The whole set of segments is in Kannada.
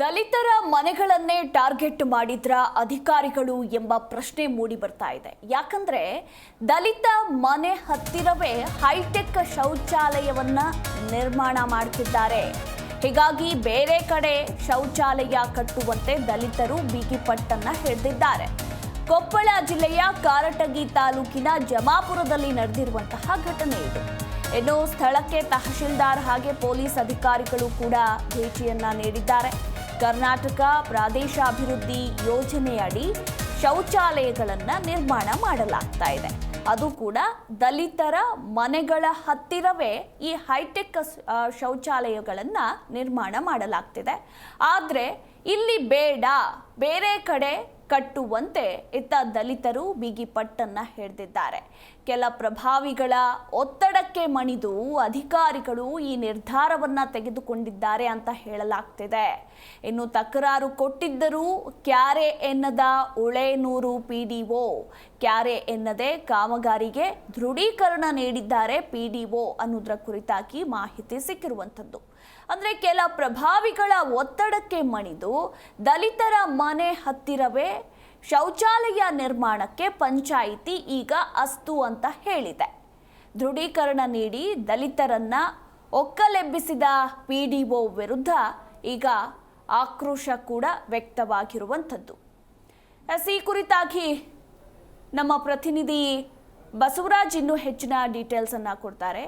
ದಲಿತರ ಮನೆಗಳನ್ನೇ ಟಾರ್ಗೆಟ್ ಮಾಡಿದ್ರ ಅಧಿಕಾರಿಗಳು ಎಂಬ ಪ್ರಶ್ನೆ ಮೂಡಿ ಬರ್ತಾ ಇದೆ. ಯಾಕಂದ್ರೆ ದಲಿತ ಮನೆ ಹತ್ತಿರವೇ ಹೈಟೆಕ್ ಶೌಚಾಲಯವನ್ನ ನಿರ್ಮಾಣ ಮಾಡ್ತಿದ್ದಾರೆ. ಹೀಗಾಗಿ ಬೇರೆ ಕಡೆ ಶೌಚಾಲಯ ಕಟ್ಟುವಂತೆ ದಲಿತರು ಬಿಗಿಪಟ್ಟನ್ನ ಹಿಡಿದಿದ್ದಾರೆ. ಕೊಪ್ಪಳ ಜಿಲ್ಲೆಯ ಕಾರಟಗಿ ತಾಲೂಕಿನ ಜಮಾಪುರದಲ್ಲಿ ನಡೆದಿರುವಂತಹ ಘಟನೆ ಇದು. ಇನ್ನು ಸ್ಥಳಕ್ಕೆ ತಹಶೀಲ್ದಾರ್ ಹಾಗೆ ಪೊಲೀಸ್ ಅಧಿಕಾರಿಗಳು ಕೂಡ ಭೇಟಿಯನ್ನ ನೀಡಿದ್ದಾರೆ. ಕರ್ನಾಟಕ ಪ್ರಾದೇಶಾಭಿವೃದ್ಧಿ ಯೋಜನೆಯಡಿ ಶೌಚಾಲಯಗಳನ್ನು ನಿರ್ಮಾಣ ಮಾಡಲಾಗ್ತಾ ಇದೆ. ಅದು ಕೂಡ ದಲಿತರ ಮನೆಗಳ ಹತ್ತಿರವೇ ಈ ಹೈಟೆಕ್ ಶೌಚಾಲಯಗಳನ್ನು ನಿರ್ಮಾಣ ಮಾಡಲಾಗ್ತಿದೆ. ಆದರೆ ಇಲ್ಲಿ ಬೇಡ. ಬೇರೆ ಕಡೆ ಕಟ್ಟುವಂತೆ ಇತ್ತ ದಲಿತರು ಬಿಗಿ ಪಟ್ಟನ್ನ ಹಿಡಿದಿದ್ದಾರೆ ಕೆಲ ಪ್ರಭಾವಿಗಳ ಒತ್ತಡಕ್ಕೆ ಮಣಿದು ಅಧಿಕಾರಿಗಳು ಈ ನಿರ್ಧಾರವನ್ನ ತೆಗೆದುಕೊಂಡಿದ್ದಾರೆ ಅಂತ ಹೇಳಲಾಗ್ತಿದೆ. ಇನ್ನು ತಕರಾರು ಕೊಟ್ಟಿದ್ದರೂ ಕ್ಯಾರೆ ಎನ್ನದ ಉಳೇನೂರು ಪಿಡಿಒ ಕ್ಯಾರೆ ಎನ್ನದೆ ಕಾಮಗಾರಿಗೆ ದೃಢೀಕರಣ ನೀಡಿದ್ದಾರೆ ಪಿಡಿಒ ಅನ್ನೋದರ ಕುರಿತಾಗಿ ಮಾಹಿತಿ ಸಿಕ್ಕಿರುವಂಥದ್ದು. ಅಂದ್ರೆ ಕೆಲ ಪ್ರಭಾವಿಗಳ ಒತ್ತಡಕ್ಕೆ ಮಣಿದು ದಲಿತರ ಮನೆ ಹತ್ತಿರವೇ ಶೌಚಾಲಯ ನಿರ್ಮಾಣಕ್ಕೆ ಪಂಚಾಯಿತಿ ಈಗ ಅಸ್ತು ಅಂತ ಹೇಳಿದೆ. ದೃಢೀಕರಣ ನೀಡಿ ದಲಿತರನ್ನ ಒಕ್ಕಲೆಬ್ಬಿಸಿದ ಪಿಡಿಒ ವಿರುದ್ಧ ಈಗ ಆಕ್ರೋಶ ಕೂಡ ವ್ಯಕ್ತವಾಗಿರುವಂಥದ್ದು. ಈ ಕುರಿತಾಗಿ ನಮ್ಮ ಪ್ರತಿನಿಧಿ ಬಸವರಾಜ್ ಇನ್ನೂ ಹೆಚ್ಚಿನ ಡೀಟೇಲ್ಸ್ ಅನ್ನ ಕೊಡ್ತಾರೆ.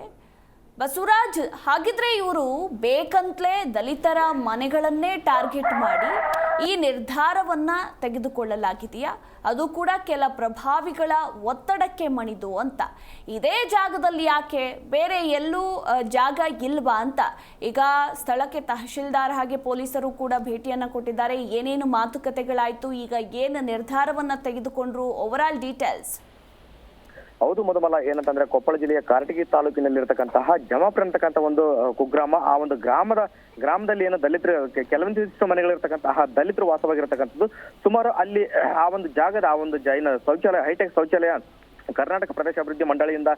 ಬಸವರಾಜ್, ಹಾಗಿದ್ರೆ ಇವರು ಬೇಕಂತಲೇ ದಲಿತರ ಮನೆಗಳನ್ನೇ ಟಾರ್ಗೆಟ್ ಮಾಡಿ ಈ ನಿರ್ಧಾರವನ್ನ ತೆಗೆದುಕೊಳ್ಳಲಾಗಿದೆಯಾ? ಅದು ಕೂಡ ಕೆಲ ಪ್ರಭಾವಿಗಳ ಒತ್ತಡಕ್ಕೆ ಮಣಿದು ಅಂತ. ಇದೇ ಜಾಗದಲ್ಲಿ ಯಾಕೆ? ಬೇರೆ ಎಲ್ಲೂ ಜಾಗ ಇಲ್ವಾ ಅಂತ. ಈಗ ಸ್ಥಳಕ್ಕೆ ತಹಶೀಲ್ದಾರ್ ಹಾಗೆ ಪೊಲೀಸರು ಕೂಡ ಭೇಟಿಯನ್ನ ಕೊಟ್ಟಿದ್ದಾರೆ. ಏನೇನು ಮಾತುಕತೆಗಳಾಯಿತು? ಈಗ ಏನು ನಿರ್ಧಾರವನ್ನ ತೆಗೆದುಕೊಂಡ್ರು? ಓವರ್ ಆಲ್ ಡೀಟೇಲ್ಸ್ ಹೌದು ಮೊದಮಲ್ಲ ಏನಂತಂದ್ರೆ ಕೊಪ್ಪಳ ಜಿಲ್ಲೆಯ ಕಾರಟಗಿ ತಾಲೂಕಿನಲ್ಲಿರ್ತಕ್ಕಂತಹ ಜಮಾಪುರ ಅಂತಕ್ಕಂಥ ಒಂದು ಕುಗ್ರಾಮ, ಆ ಒಂದು ಗ್ರಾಮದ, ಗ್ರಾಮದಲ್ಲಿ ಏನು ದಲಿತರ ಕೆಲವೊಂದಿಷ್ಟು ಮನೆಗಳಿರ್ತಕ್ಕಂತಹ ದಲಿತರು ವಾಸವಾಗಿರ್ತಕ್ಕಂಥದ್ದು. ಸುಮಾರು ಅಲ್ಲಿ ಆ ಒಂದು ಜಾಗದ, ಆ ಒಂದು ಜೈನ ಶೌಚಾಲಯ, ಹೈಟೆಕ್ ಶೌಚಾಲಯ ಕರ್ನಾಟಕ ಪ್ರದೇಶ ಅಭಿವೃದ್ಧಿ ಮಂಡಳಿಯಿಂದ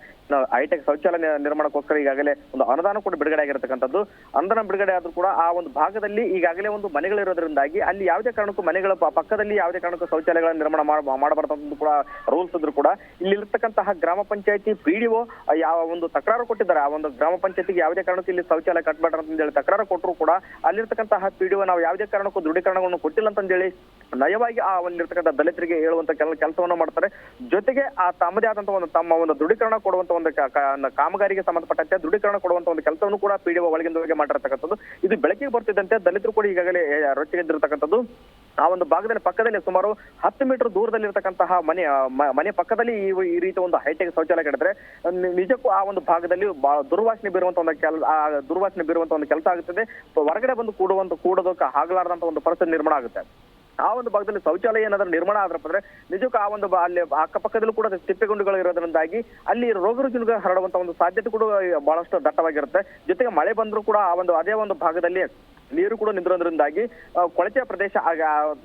ಐಟೆಕ್ ಶೌಚಾಲಯ ನಿರ್ಮಾಣಕ್ಕೋಸ್ಕರ ಈಗಾಗಲೇ ಒಂದು ಅನುದಾನ ಕೂಡ ಬಿಡುಗಡೆ ಆಗಿರತಕ್ಕಂಥದ್ದು. ಅನುದಾನ ಬಿಡುಗಡೆ ಆದ್ರೂ ಕೂಡ ಆ ಒಂದು ಭಾಗದಲ್ಲಿ ಈಗಾಗಲೇ ಒಂದು ಮನೆಗಳಿರೋದ್ರಿಂದಾಗಿ ಅಲ್ಲಿ ಯಾವುದೇ ಕಾರಣಕ್ಕೂ ಮನೆಗಳ ಪಕ್ಕದಲ್ಲಿ ಯಾವುದೇ ಕಾರಣಕ್ಕೂ ಶೌಚಾಲಯಗಳ ನಿರ್ಮಾಣ ಮಾಡ- ಮಾಡಬಾರ್ದು ಕೂಡ ರೂಲ್ಸ್ ಇದ್ರು ಕೂಡ ಇಲ್ಲಿರ್ತಕ್ಕಂತಹ ಗ್ರಾಮ ಪಂಚಾಯತಿ ಒ ಯಾವ ಒಂದು ತಕರಾರು ಕೊಟ್ಟಿದ್ದಾರೆ. ಆ ಒಂದು ಗ್ರಾಮ ಪಂಚಾಯತಿಗೆ ಯಾವುದೇ ಕಾರಣಕ್ಕೂ ಇಲ್ಲಿ ಶೌಚಾಲಯ ಕಟ್ಬೇಡ್ರ ಅಂತ ಹೇಳಿ ತಕರಾರು ಕೊಟ್ಟರು ಕೂಡ ಅಲ್ಲಿರ್ತಕ್ಕಂತಹ ಒ ನಾವು ಯಾವುದೇ ಕಾರಣಕ್ಕೂ ದೃಢೀಕರಣವನ್ನು ಕೊಟ್ಟಿಲ್ಲ ಅಂತಂದೇಳಿ ನಯವಾಗಿ ಆ ಒಂದಿರ್ತಕ್ಕಂಥ ದಲಿತರಿಗೆ ಹೇಳುವಂತ ಕೆಲ ಕೆಲಸವನ್ನು ಮಾಡ್ತಾರೆ. ಜೊತೆಗೆ ಆ ತಮ್ಮದೇ ಆದಂತ ಒಂದು ತಮ್ಮ ಒಂದು ದೃಢೀಕರಣ ಕೊಡುವಂತ ಒಂದು ಕಾಮಗಾರಿಗೆ ಸಂಬಂಧಪಟ್ಟಂತೆ ದೃಢೀಕರಣ ಕೊಡುವಂತ ಒಂದು ಕೆಲಸವನ್ನು ಕೂಡ ಪಿಡಿಒ ಒಳಗಿಂದ ಒಳಗೆ ಮಾಡಿರ್ತಕ್ಕಂಥದ್ದು. ಇದು ಬೆಳಕಿಗೆ ಬರ್ತಿದ್ದಂತೆ ದಲಿತರು ಕೂಡ ಈಗಾಗಲೇ ರೊಚ್ಚಿಗೆದ್ದಿರತಕ್ಕಂಥದ್ದು ಆ ಒಂದು ಭಾಗದಲ್ಲಿ ಪಕ್ಕದಲ್ಲಿ ಸುಮಾರು ಹತ್ತು ಮೀಟರ್ ದೂರದಲ್ಲಿ ಇರತಕ್ಕಂತಹ ಮನೆ ಮನೆ ಪಕ್ಕದಲ್ಲಿ ಈ ರೀತಿ ಒಂದು ಹೈಟೆಕ್ ಶೌಚಾಲಯ ಕಟ್ಟಿದ್ರೆ ನಿಜಕ್ಕೂ ಆ ಒಂದು ಭಾಗದಲ್ಲಿ ದುರ್ವಾಸನೆ ಬೀರುವಂತ ಒಂದು ಕೆಲ ದುರ್ವಾಸನೆ ಬೀರುವಂತ ಒಂದು ಕೆಲಸ ಆಗುತ್ತದೆ. ಹೊರಗಡೆ ಬಂದು ಕೂಡುವಂತ, ಕೂಡೋದಕ್ಕೆ ಆಗಲಾರದಂತ ಒಂದು ಪರಿಸ್ಥಿತಿ ನಿರ್ಮಾಣ ಆಗುತ್ತೆ. ಆ ಒಂದು ಭಾಗದಲ್ಲಿ ಶೌಚಾಲಯ ಏನಾದ್ರೂ ನಿರ್ಮಾಣ ಆದ್ರಪ್ಪ ಅಂದ್ರೆ ನಿಜಕ್ಕೂ ಆ ಒಂದು ಅಲ್ಲಿ ಅಕ್ಕಪಕ್ಕದಲ್ಲೂ ಕೂಡ ತಿಪ್ಪೆಗುಂಡಿಗಳು ಇರೋದ್ರಿಂದಾಗಿ ಅಲ್ಲಿ ರೋಗ ರುಜಿನಗಳು ಹರಡುವಂತ ಒಂದು ಸಾಧ್ಯತೆ ಕೂಡ ಬಹಳಷ್ಟು ದಟ್ಟವಾಗಿರುತ್ತೆ. ಜೊತೆಗೆ ಮಳೆ ಬಂದರೂ ಕೂಡ ಆ ಒಂದು ಅದೇ ಒಂದು ಭಾಗದಲ್ಲಿ ನೀರು ಕೂಡ ನಿಂತಿರೋದ್ರಿಂದಾಗಿ ಕೊಳಚೆ ಪ್ರದೇಶ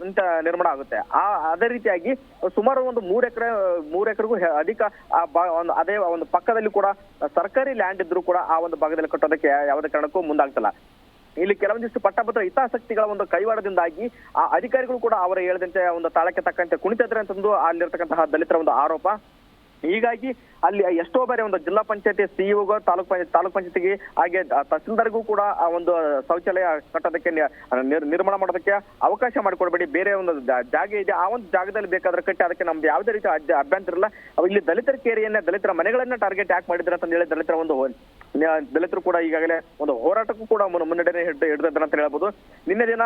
ಅಂತ ನಿರ್ಮಾಣ ಆಗುತ್ತೆ. ಆ, ಅದೇ ರೀತಿಯಾಗಿ ಸುಮಾರು ಒಂದು ಮೂರ್ ಎಕರೆ, ಮೂರ್ ಎಕರೆಗೂ ಅಧಿಕ ಅದೇ ಒಂದು ಪಕ್ಕದಲ್ಲಿ ಕೂಡ ಸರ್ಕಾರಿ ಲ್ಯಾಂಡ್ ಇದ್ರೂ ಕೂಡ ಆ ಒಂದು ಭಾಗದಲ್ಲಿ ಕಟ್ಟೋದಕ್ಕೆ ಯಾವುದೇ ಕಾರಣಕ್ಕೂ ಮುಂದಾಗ್ತಲ್ಲ. ಇಲ್ಲಿ ಕೆಲವೊಂದಿಷ್ಟು ಪಟ್ಟಭದ್ರ ಹಿತಾಸಕ್ತಿಗಳ ಒಂದು ಕೈವಾಡದಿಂದಾಗಿ ಆ ಅಧಿಕಾರಿಗಳು ಕೂಡ ಅವರ ಹೇಳಿದಂತೆ ಒಂದು ತಾಳಕ್ಕೆ ತಕ್ಕಂತೆ ಕುಣಿತಿದ್ರೆ ಅಂತಂದು ಅಲ್ಲಿರ್ತಕ್ಕಂತಹ ದಲಿತರ ಒಂದು ಆರೋಪ. ಹೀಗಾಗಿ ಅಲ್ಲಿ ಎಷ್ಟೋ ಬಾರಿ ಒಂದು ಜಿಲ್ಲಾ ಪಂಚಾಯತಿ ಸಿಇಒ ತಾಲೂಕ್ ಪಂಚಾಯತ್, ತಾಲೂಕ್ ಪಂಚಾಯತಿಗೆ ಹಾಗೆ ತಹಸೀಲ್ದಾರ್ಗೂ ಕೂಡ ಆ ಒಂದು ಶೌಚಾಲಯ ಕಟ್ಟೋದಕ್ಕೆ ನಿರ್ಮಾಣ ಮಾಡೋದಕ್ಕೆ ಅವಕಾಶ ಮಾಡಿಕೊಡ್ಬೇಡಿ. ಬೇರೆ ಒಂದು ಜಾಗ ಇದೆ. ಆ ಒಂದು ಜಾಗದಲ್ಲಿ ಬೇಕಾದ್ರೆ ಕಟ್ಟಿ ಅದಕ್ಕೆ ನಮ್ದು ಯಾವುದೇ ರೀತಿ ಅಭ್ಯಂತರ ಇಲ್ಲ ಇಲ್ಲಿ ದಲಿತರ ಕೇರಿಯನ್ನ ದಲಿತರ ಮನೆಗಳನ್ನ ಟಾರ್ಗೆಟ್ ಯಾಕೆ ಮಾಡಿದ್ರೆ ಅಂತ ಹೇಳಿ ದಲಿತರ ಒಂದು ದಲಿತರು ಕೂಡ ಈಗಾಗಲೇ ಒಂದು ಹೋರಾಟಕ್ಕೂ ಕೂಡ ಮುನ್ನಡೆನೆ ಮುನ್ನಡೆ ಹಿಡಿದು ಅಂತ ಹೇಳ್ಬೋದು. ನಿನ್ನೆ ದಿನ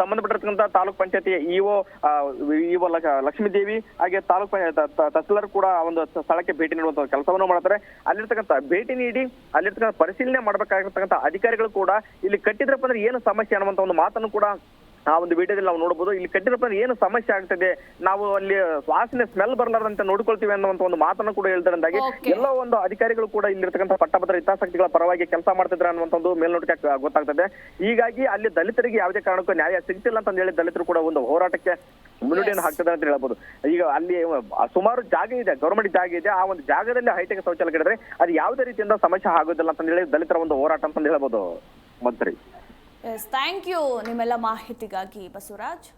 ಸಂಬಂಧಪಟ್ಟಿರ್ತಕ್ಕಂಥ ತಾಲೂಕ್ ಪಂಚಾಯತಿ ಇಒ ಇಒ ಲಕ್ಷ್ಮೀದೇವಿ ಹಾಗೆ ತಾಲೂಕ್ ತಹಸೀಲ್ದಾರ್ ಕೂಡ ಒಂದು ಸ್ಥಳಕ್ಕೆ ಭೇಟಿ ನೀಡುವಂತ ಕೆಲಸವನ್ನು ಮಾಡ್ತಾರೆ. ಅಲ್ಲಿರ್ತಕ್ಕಂಥ ಭೇಟಿ ನೀಡಿ ಅಲ್ಲಿರ್ತಕ್ಕಂಥ ಪರಿಶೀಲನೆ ಮಾಡಬೇಕಾಗಿರ್ತಕ್ಕಂಥ ಅಧಿಕಾರಿಗಳು ಕೂಡ ಇಲ್ಲಿ ಕಟ್ಟಿದ್ರಪ್ಪ ಅಂದ್ರೆ ಏನು ಸಮಸ್ಯೆ ಅನ್ನುವಂತ ಒಂದು ಮಾತನ್ನು ಕೂಡ ಆ ಒಂದು ವಿಡಿಯೋದಲ್ಲಿ ನಾವು ನೋಡಬಹುದು ಇಲ್ಲಿ ಕಟ್ಟಿರಪ್ಪ ಏನು ಸಮಸ್ಯೆ ಆಗ್ತದೆ ನಾವು ಅಲ್ಲಿ ವಾಸನೆ ಸ್ಮೆಲ್ ಬರಲಾರ್ದಂತೆ ನೋಡ್ಕೊಳ್ತೀವಿ ಅನ್ನುವಂತ ಒಂದು ಮಾತನ್ನು ಕೂಡ ಹೇಳ್ತಾರಂದಾಗಿ. ಎಲ್ಲ ಒಂದು ಅಧಿಕಾರಿಗಳು ಕೂಡ ಇಲ್ಲಿರ್ತಕ್ಕಂಥ ಪಟ್ಟಭದ್ರ ಹಿತಾಸಕ್ತಿಗಳ ಪರವಾಗಿ ಕೆಲಸ ಮಾಡ್ತಿದ್ರೆ ಅನ್ನುವಂತ ಒಂದು ಮೇಲ್ನೋಟಕ್ಕೆ ಗೊತ್ತಾಗ್ತದೆ. ಹೀಗಾಗಿ ಅಲ್ಲಿ ದಲಿತರಿಗೆ ಯಾವುದೇ ಕಾರಣಕ್ಕೂ ನ್ಯಾಯ ಸಿಗ್ತಿಲ್ಲ ಅಂತ ಹೇಳಿ ದಲಿತರು ಕೂಡ ಒಂದು ಹೋರಾಟಕ್ಕೆ ಮುನ್ನುಡಿಯನ್ನು ಹಾಕ್ತದೆ ಅಂತ ಹೇಳ್ಬೋದು. ಈಗ ಅಲ್ಲಿ ಸುಮಾರು ಜಾಗ ಇದೆ ಗೌರ್ಮೆಂಟ್ ಜಾಗ ಇದೆ ಆ ಒಂದು ಜಾಗದಲ್ಲಿ ಹೈಟೆಕ್ ಶೌಚಾಲಯ ಅದು ಯಾವುದೇ ರೀತಿಯಿಂದ ಸಮಸ್ಯೆ ಆಗೋದಿಲ್ಲ ಅಂತ ಹೇಳಿ ದಲಿತರ ಒಂದು ಹೋರಾಟ ಅಂತ ಹೇಳ್ಬೋದು ಮಂತ್ರಿ. ಎಸ್ ಥ್ಯಾಂಕ್ ಯು ನಿಮ್ಮೆಲ್ಲ ಮಾಹಿತಿಗಾಗಿ ಬಸವರಾಜ್.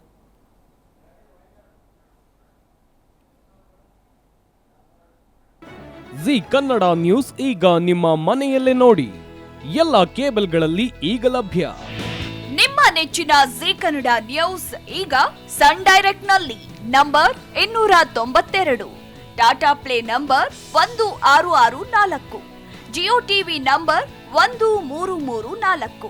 ಜಿ ಕನ್ನಡ ನ್ಯೂಸ್ ಈಗ ನಿಮ್ಮ ಮನೆಯಲ್ಲೇ ನೋಡಿ. ಎಲ್ಲ ಕೇಬಲ್ಗಳಲ್ಲಿ ಈಗ ಲಭ್ಯ. ನಿಮ್ಮ ನೆಚ್ಚಿನ ಜಿ ಕನ್ನಡ ನ್ಯೂಸ್ ಈಗ ಸನ್ ಡೈರೆಕ್ಟ್ನಲ್ಲಿ ನಂಬರ್ ಇನ್ನೂರ ತೊಂಬತ್ತೆರಡು. ಟಾಟಾ ಪ್ಲೇ ನಂಬರ್ ಒಂದು ಆರು ಆರು ನಾಲ್ಕು. ಜಿಯೋ ಟಿವಿ ನಂಬರ್ ಒಂದು ಮೂರು ಮೂರು ನಾಲ್ಕು.